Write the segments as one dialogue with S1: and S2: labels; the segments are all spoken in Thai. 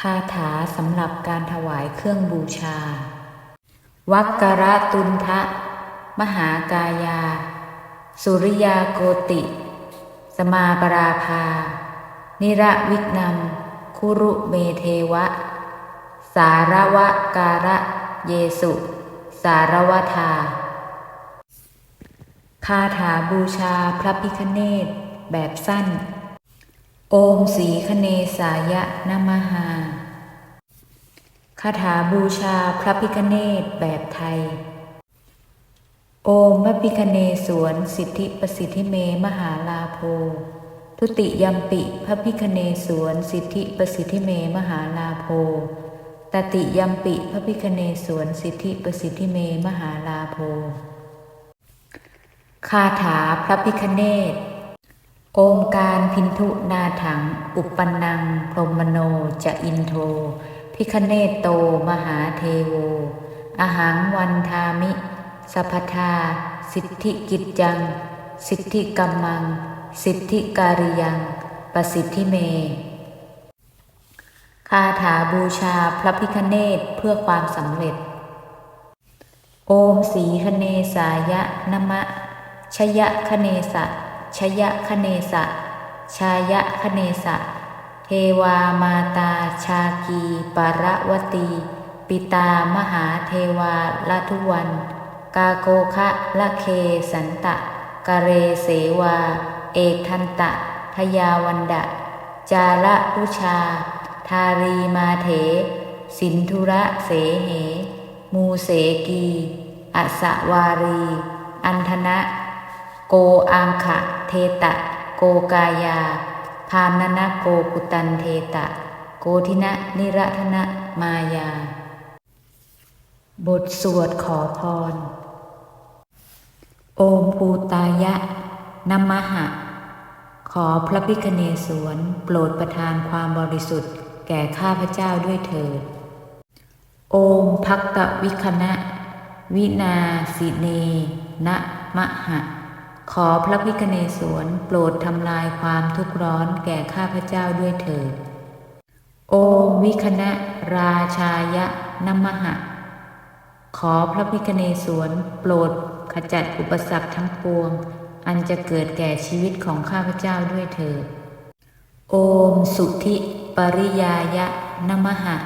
S1: คาถาสำหรับการถวายเครื่องบูชา วักกระตุนทะ มหากายา สุริยาโกติ สมาปราภา นิระวิกนำคุรุเมเทวะ สารวะการะเยสุ สารวทา คาถาบูชาพระพิคเนตแบบสั้น โอมสีคเนสายะนมหาคาถาบูชาพระพิคเนตแบบไทย โอมพระพิคเนสวนสิทธิประสิทธิเมมหาลาโภทุติยัมปิพระพิคเนสวนสิทธิประสิทธิเมมหาลาโภตติยัมปิพระพิคเนสวนสิทธิประสิทธิเมมหาลาโภคาถาพระพิคเนต โอมการพินทุนาถัง อุปปันนัง พรมโนจะอินโท พิคเนตโตมหาเทโวอาหังวันทามิ สัพพทา สิทธิกิจจัง สิทธิกัมมัง สิทธิการิยัง ประสิทธิเม คาถาบูชาพระพิคเนตเพื่อความสำเร็จ โอมสีคเนสายะนมะชยะคเนสะ ชยะคเนสะ ชายะคเนสะ เทวามาตาชากีปรวตี ปิตามหาเทวาลทุวัน กาโกคะละเคสันตะกะเรเสวา เอกทันตะทยาวันดะ จาระพุชา ทารีมาเถ สินธุระเสเห มูเสกี อสวารี อันธนะ โกอังขะเทตะ โกกายา พานนะโกกุตันเทตะ โกทินะนิรัตนะมายา บทสวดขอพร โอมภูตายะนมหะ ขอพระพิคเนศวรโปรดประทานความบริสุทธิ์ แก่ข้าพเจ้าด้วยเถิด โอมพักตะวิคณะ วินาสิเน นะมะหะ ขอพระพิคเนศวรโปรดทำลายความทุกข์ร้อนแก่ข้าพเจ้าด้วยเถิด โอมวิคณะราชายะนมหะ ขอพระพิคเนศวรโปรดขจัดอุปสรรคทั้งปวง อันจะเกิดแก่ชีวิตของข้าพเจ้าด้วยเถิด โอมสุธิปริยายะนมหะ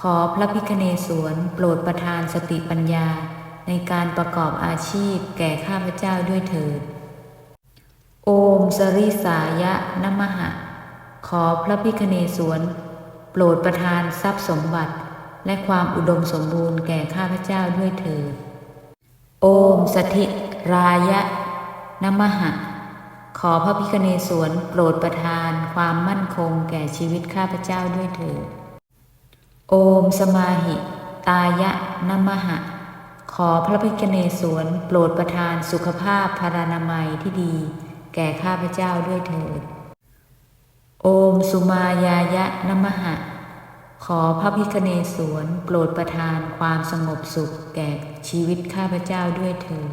S1: ขอพระพิคเนศวรโปรดประทานสติปัญญา ในการประกอบอาชีพแก่ข้าพเจ้าด้วยเถิด โอมสริสายะนมหะ ขอพระพิคเนศวรโปรดประทานทรัพย์สมบัติ และความอุดมสมบูรณ์แก่ข้าพเจ้าด้วยเถิด โอมสถิรายะนมหะ ขอพระพิคเนศวรโปรดประทานความมั่นคงแก่ชีวิตข้าพเจ้าด้วยเถิด โอมสมาหิ ตายะนมหะ อพระพิคเนศวนโปรดประทานสุขภาพพารานามัยที่ดี แก่ข้าพเจ้าด้วยเถิด โอมสุมายายะนมหะ ขอพระพิคเนศวนโปรดประทานความสงบสุขแก่ชีวิตข้าพเจ้าด้วยเถิด